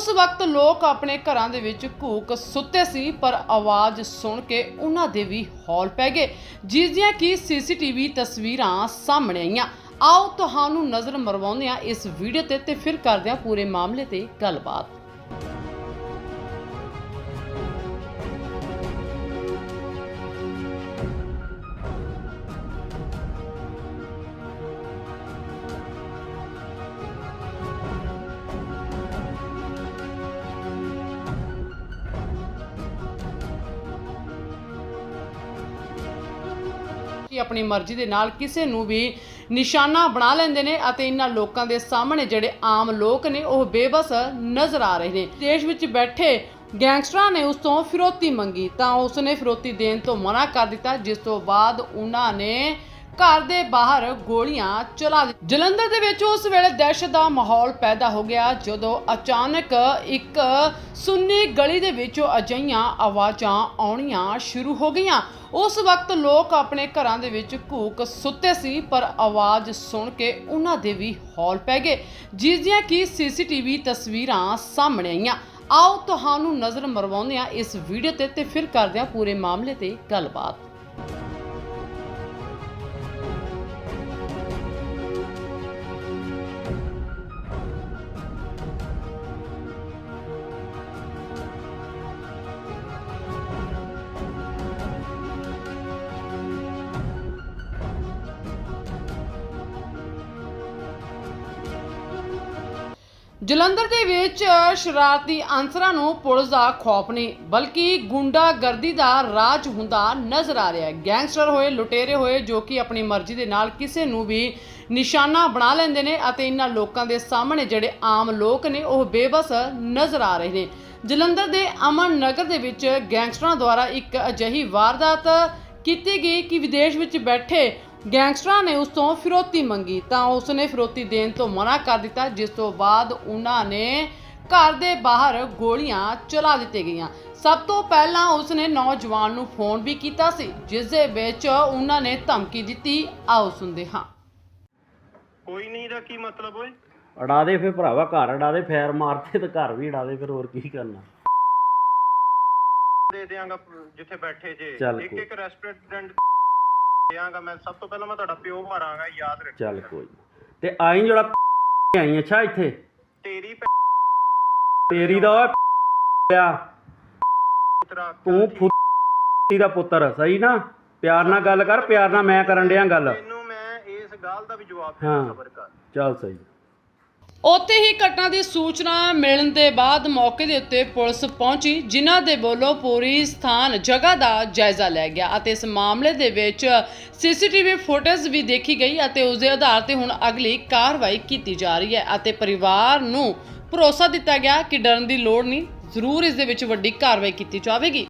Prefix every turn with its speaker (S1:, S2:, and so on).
S1: ਉਸ ਵਕਤ ਲੋਕ ਆਪਣੇ ਘਰਾਂ ਦੇ ਵਿੱਚ ਘੂਕ ਸੁੱਤੇ ਸੀ, ਪਰ ਆਵਾਜ਼ ਸੁਣ ਕੇ ਉਹਨਾਂ ਦੇ ਵੀ ਹੌਲ ਪੈ ਗਏ। ਜਿਸ ਦੀਆਂ ਕਿ ਸੀਸੀਟੀਵੀ ਤਸਵੀਰਾਂ ਸਾਹਮਣੇ ਆਈਆਂ। ਆਓ ਤੁਹਾਨੂੰ ਨਜ਼ਰ ਮਰਵਾਉਂਦੇ ਹਾਂ ਇਸ ਵੀਡੀਓ ਤੇ ਤੇ ਫਿਰ ਕਰਦੇ ਹਾਂ ਪੂਰੇ ਮਾਮਲੇ ਤੇ ਗੱਲਬਾਤ। ਕਿ ਆਪਣੀ ਮਰਜ਼ੀ ਦੇ ਨਾਲ ਕਿਸੇ ਨੂੰ ਵੀ ਨਿਸ਼ਾਨਾ ਬਣਾ ਲੈਂਦੇ ਨੇ ਅਤੇ ਇਹਨਾਂ ਲੋਕਾਂ ਦੇ ਸਾਹਮਣੇ ਜਿਹੜੇ ਆਮ ਲੋਕ ਨੇ ਉਹ ਬੇਬਸ ਨਜ਼ਰ ਆ ਰਹੇ ਨੇ। ਦੇਸ਼ ਵਿੱਚ ਬੈਠੇ ਗੈਂਗਸਟਰਾਂ ਨੇ ਉਸ ਤੋਂ ਫਿਰੋਤੀ ਮੰਗੀ ਤਾਂ ਉਸ ਨੇ ਫਿਰੌਤੀ ਦੇਣ ਤੋਂ ਮਨਾ ਕਰ ਦਿੱਤਾ, ਜਿਸ ਤੋਂ ਬਾਅਦ ਉਹਨਾਂ ਨੇ ਘਰ ਦੇ ਬਾਹਰ ਗੋਲੀਆਂ ਚਲਾ ਦਿੱਤੀਆਂ ਜਲੰਧਰ ਦੇ ਵਿੱਚ ਉਸ ਵੇਲੇ ਦਹਿਸ਼ਤ ਦਾ ਮਾਹੌਲ ਪੈਦਾ ਹੋ ਗਿਆ ਜਦੋਂ ਅਚਾਨਕ ਇੱਕ ਸੁੰਨੀ ਗਲੀ ਦੇ ਵਿੱਚੋਂ ਅਜਈਆਂ ਆਵਾਜ਼ਾਂ ਆਉਣੀਆਂ ਸ਼ੁਰੂ ਹੋ ਗਈਆਂ। ਉਸ ਵਕਤ ਲੋਕ ਆਪਣੇ ਘਰਾਂ ਦੇ ਵਿੱਚ ਘੂਕ ਸੁੱਤੇ ਸੀ, ਪਰ ਆਵਾਜ਼ ਸੁਣ ਕੇ ਉਹਨਾਂ ਦੇ ਵੀ ਹੌਲ ਪੈ ਗਏ, ਜਿਸ ਦੀਆਂ ਕਿ ਸੀਸੀਟੀਵੀ ਤਸਵੀਰਾਂ ਸਾਹਮਣੇ ਆਈਆਂ। ਆਓ ਤੁਹਾਨੂੰ ਨਜ਼ਰ ਮਰਵਾਉਂਦੇ ਹਾਂ ਇਸ ਵੀਡੀਓ ਤੇ ਤੇ ਫਿਰ ਕਰਦੇ ਹਾਂ ਪੂਰੇ ਮਾਮਲੇ ਤੇ ਗੱਲਬਾਤ। ਜਲੰਧਰ ਦੇ ਵਿੱਚ ਸ਼ਰਾਰਤੀ ਅਨਸਰਾਂ ਨੂੰ ਪੁਲਿਸ ਦਾ ਖੌਫ ਨਹੀਂ, ਬਲਕਿ ਗੁੰਡਾਗਰਦੀ ਦਾ ਰਾਜ ਹੁੰਦਾ ਨਜ਼ਰ ਆ ਰਿਹਾ ਹੈ। ਗੈਂਗਸਟਰ ਹੋਏ, ਲੁਟੇਰੇ ਹੋਏ, ਜੋ ਕਿ ਆਪਣੀ ਮਰਜ਼ੀ ਦੇ ਨਾਲ ਕਿਸੇ ਨੂੰ ਵੀ ਨਿਸ਼ਾਨਾ ਬਣਾ ਲੈਂਦੇ ਨੇ ਅਤੇ ਇਹਨਾਂ ਲੋਕਾਂ ਦੇ ਸਾਹਮਣੇ ਜਿਹੜੇ ਆਮ ਲੋਕ ਨੇ, ਉਹ ਬੇਬਸ ਨਜ਼ਰ ਆ ਰਹੇ ਨੇ। ਜਲੰਧਰ ਦੇ ਅਮਨ ਨਗਰ ਦੇ ਵਿੱਚ ਗੈਂਗਸਟਰਾਂ ਦੁਆਰਾ ਇੱਕ ਅਜਿਹੀ ਵਾਰਦਾਤ ਕੀਤੀ ਗਈ ਕਿ ਵਿਦੇਸ਼ ਵਿੱਚ ਬੈਠੇ ਗੈਂਗਸਟਰਾਂ ਨੇ ਉਸ ਤੋਂ ਫਿਰੌਤੀ ਮੰਗੀ ਤਾਂ ਉਸ ਨੇ ਫਿਰੌਤੀ ਦੇਣ ਤੋਂ ਮਨਾ ਕਰ ਦਿੱਤਾ ਜਿਸ ਤੋਂ ਬਾਅਦ ਉਹਨਾਂ ਨੇ ਘਰ ਦੇ ਬਾਹਰ ਗੋਲੀਆਂ ਚਲਾ ਦਿੱਤੀਆਂ ਗਈਆਂ। ਸਭ ਤੋਂ ਪਹਿਲਾਂ ਉਸ ਨੇ ਨੌਜਵਾਨ ਨੂੰ ਫੋਨ ਵੀ ਕੀਤਾ ਸੀ ਜਿਸ ਦੇ ਵਿੱਚ ਉਹਨਾਂ ਨੇ ਧਮਕੀ ਦਿੱਤੀ। ਆਓ ਸੁਣਦੇ ਹਾਂ।
S2: ਕੋਈ ਨਹੀਂ ਦਾ ਕੀ ਮਤਲਬ ਓਏ?
S3: ਅੜਾ ਦੇ ਫਿਰ ਭਰਾਵਾ ਘਰ ਅੜਾ ਦੇ ਫੈਰ ਮਾਰਤੇ ਤੇ ਘਰ ਵੀ ਅੜਾ ਦੇ ਫਿਰ ਹੋਰ ਕੀ ਕਰਨਾ?
S2: ਦੇ ਦਿਆਂਗਾ ਜਿੱਥੇ ਬੈਠੇ ਜੇ।
S3: ਚੱਲ
S2: ਇੱਕ
S3: ਕੋਈ।
S2: ਇੱਕ ਰੈਸਟੋਰੈਂਟ ਦਿਆਂਗਾ ਮੈਂ। ਸਭ ਤੋਂ ਪਹਿਲਾਂ ਮੈਂ ਤੁਹਾਡਾ ਪਿਓ ਮਾਰਾਂਗਾ ਯਾਦ ਰੱਖ
S3: ਚੱਲ ਕੋਈ ਨੀ। ਤੇ ਆਈ ਜਿਹੜਾ ਆਈ ਅੱਛਾ ਇੱਥੇ?
S2: ਤੇਰੀ
S3: ਤੇਰੀ ਦਾ ਓਏ
S2: ਤਰਾ
S3: ਤੂੰ ਫੁੱਟੀ ਦਾ ਪੁੱਤਰ ਸਹੀ ਨਾ? ਪਿਆਰ ਨਾਲ ਗੱਲ ਕਰ ਪਿਆਰ ਨਾਲ ਮੈਂ ਕਰਨ ਡਿਆ ਗੱਲ।
S2: ਤੈਨੂੰ ਮੈਂ ਇਸ ਗੱਲ ਦਾ ਵੀ ਜਵਾਬ
S3: ਹਾਂ।
S2: ਦੇਣਾ ਸਬਰ ਕਰ।
S3: ਚੱਲ ਸਹੀ।
S1: ਉੱਥੇ ਹੀ ਘਟਨਾ ਦੀ ਸੂਚਨਾ ਮਿਲਣ ਦੇ ਬਾਅਦ ਮੌਕੇ ਦੇ ਉੱਤੇ ਪੁਲਿਸ ਪਹੁੰਚੀ, ਜਿਨ੍ਹਾਂ ਦੇ ਵੱਲੋਂ ਪੂਰੀ ਸਥਾਨ, ਜਗ੍ਹਾ ਦਾ ਜਾਇਜ਼ਾ ਲਿਆ ਗਿਆ ਅਤੇ ਇਸ ਮਾਮਲੇ ਦੇ ਵਿੱਚ ਸੀਸੀਟੀਵੀ ਫੁਟੇਜ ਵੀ ਦੇਖੀ ਗਈ ਅਤੇ ਉਸ ਦੇ ਆਧਾਰ ਤੇ ਹੁਣ ਅਗਲੀ ਕਾਰਵਾਈ ਕੀਤੀ ਜਾ ਰਹੀ ਹੈ ਅਤੇ ਪਰਿਵਾਰ ਨੂੰ ਭਰੋਸਾ ਦਿੱਤਾ ਗਿਆ ਕਿ ਡਰਨ ਦੀ ਲੋੜ ਨਹੀਂ, ਜ਼ਰੂਰ ਇਸ ਦੇ ਵਿੱਚ ਵੱਡੀ ਕਾਰਵਾਈ ਕੀਤੀ ਜਾਵੇਗੀ।